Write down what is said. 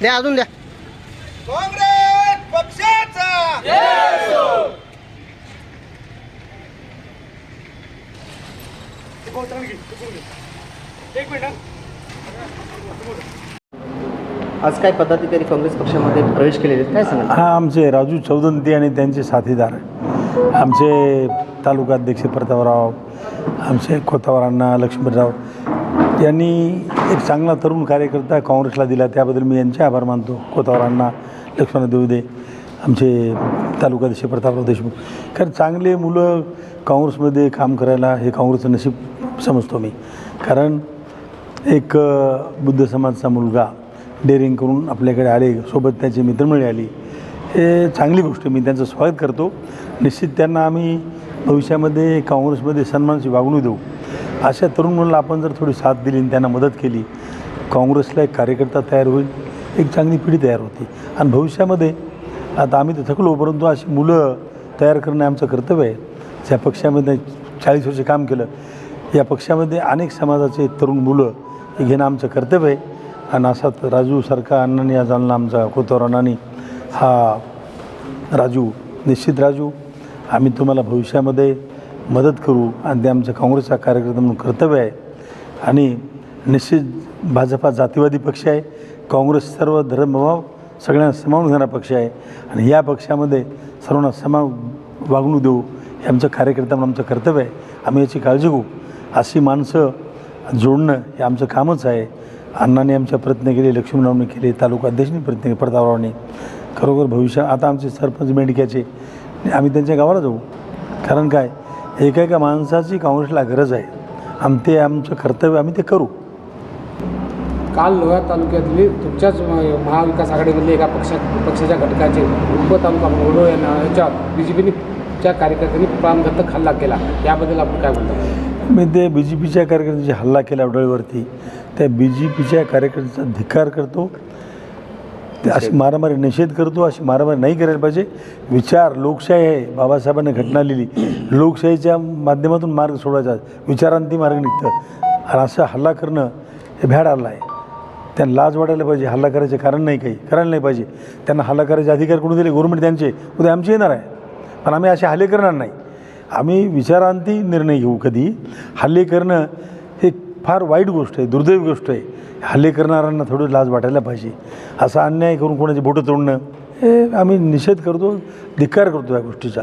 द्या अजून द्या. काँग्रेस पक्षाचा. आज काय पदाधिकारी काँग्रेस पक्षामध्ये प्रवेश केलेले आहेत? काय सांगाल? हा आमचे राजू चौदंती आणि त्यांचे साथीदार आमचे तालुका अध्यक्ष प्रतापराव आमचे खोतावरांना लक्ष्मणराव त्यांनी एक चांगला तरुण कार्यकर्ता काँग्रेसला दिला. त्याबद्दल मी यांचे आभार मानतो. कोतावरांना लक्ष्मण देवदे आमचे तालुकाध्यक्ष प्रतापराव देशमुख. कारण चांगले मुलं काँग्रेसमध्ये काम करायला हे काँग्रेसचं नशीब समजतो मी. कारण एक बुद्ध समाजचा मुलगा डेअरिंग करून आपल्याकडे आले सोबत त्याची मित्रमंडळी आली हे चांगली गोष्ट मी त्यांचं स्वागत करतो. निश्चित त्यांना आम्ही भविष्यामध्ये काँग्रेसमध्ये सन्मानाची वागणूक देऊ. अशा तरुण मुलांना आपण जर थोडी साथ दिली आणि त्यांना मदत केली काँग्रेसला एक कार्यकर्ता तयार होईल एक चांगली पिढी तयार होते. आणि भविष्यामध्ये आता आम्ही तर थकलो परंतु अशी मुलं तयार करणं आमचं कर्तव्य आहे. ज्या पक्षामध्ये चाळीस वर्ष काम केलं या पक्षामध्ये अनेक समाजाचे तरुण मुलं हे घेणं आमचं कर्तव्य आहे. आणि असाच राजूसारखा अण्णांनी आज आणला आमचा कोतवार अण्णांनी हा राजू निश्चित राजू. आम्ही तुम्हाला भविष्यामध्ये मदत करू आणि ते आमच्या काँग्रेसचा कार्यकर्ता म्हणून कर्तव्य आहे. आणि निश्चित भाजपा जातीवादी पक्ष आहे. काँग्रेस सर्व धर्मभाव सगळ्यांना समावून घेणारा पक्ष आहे. आणि या पक्षामध्ये सर्वांना समा वागणूक देऊ हे आमचं कार्यकर्ता म्हणून आमचं कर्तव्य आहे. आम्ही याची काळजी घेऊ. अशी माणसं जोडणं हे आमचं कामच आहे. अण्णांनी आमच्या प्रयत्न केले लक्ष्मीरावने केले तालुका अध्यक्षांनी प्रयत्न केले प्रतापरावने. खरोखर भविष्य आता आमचे सरपंच मेंढक्याचे आम्ही त्यांच्या गावाला जाऊ. कारण काय? एका एका माणसाची काँग्रेसला गरज आहे. आणि ते आमचं कर्तव्य आम्ही ते करू. काल लोहा तालुक्यातली तुमच्याच महाविकास आघाडीमधले एका पक्षा पक्षाच्या घटकाचे उप तालुका मोडो यांना याच्या बी जे पीने च्या कार्यकर्त्यांनी प्राणघातक हल्ला केला. याबद्दल आपण काय बोलतो मी ते बी जे पीच्या कार्यकर्त्यांची हल्ला केला वडळीवरती त्या बी जे पीच्या कार्यकर्त्यांचा धिक्कार करतो. अशी मारामारी निषेध करतो अशी मारामारी नाही करायला पाहिजे. विचार लोकशाही आहे. बाबासाहेबांनी घटना लिहिली. लोकशाहीच्या माध्यमातून मार्ग सोडायचा. विचारांती मार्ग निघतं. आणि असं हल्ला करणं हे भ्याड हल्ला आहे. त्यांना लाज वाटायला पाहिजे. हल्ला करायचे कारण नाही काही. करायला नाही पाहिजे. त्यांना हल्ला करायचे अधिकार कोणी दिले? गव्हर्नमेंट त्यांचे. उद्या आमचे येणार आहे. पण आम्ही असे हल्ले करणार नाही. आम्ही विचारांती निर्णय घेऊ कधी? हल्ले करणं हे फार वाईट गोष्ट आहे. दुर्दैवी गोष्ट आहे. हल्ले करणाऱ्यांना थोडं लाज वाटायला पाहिजे. असा अन्याय करून कोणाची बोटं तोडणं हे आम्ही निषेध करतो धिक्कार करतो या गोष्टीचा.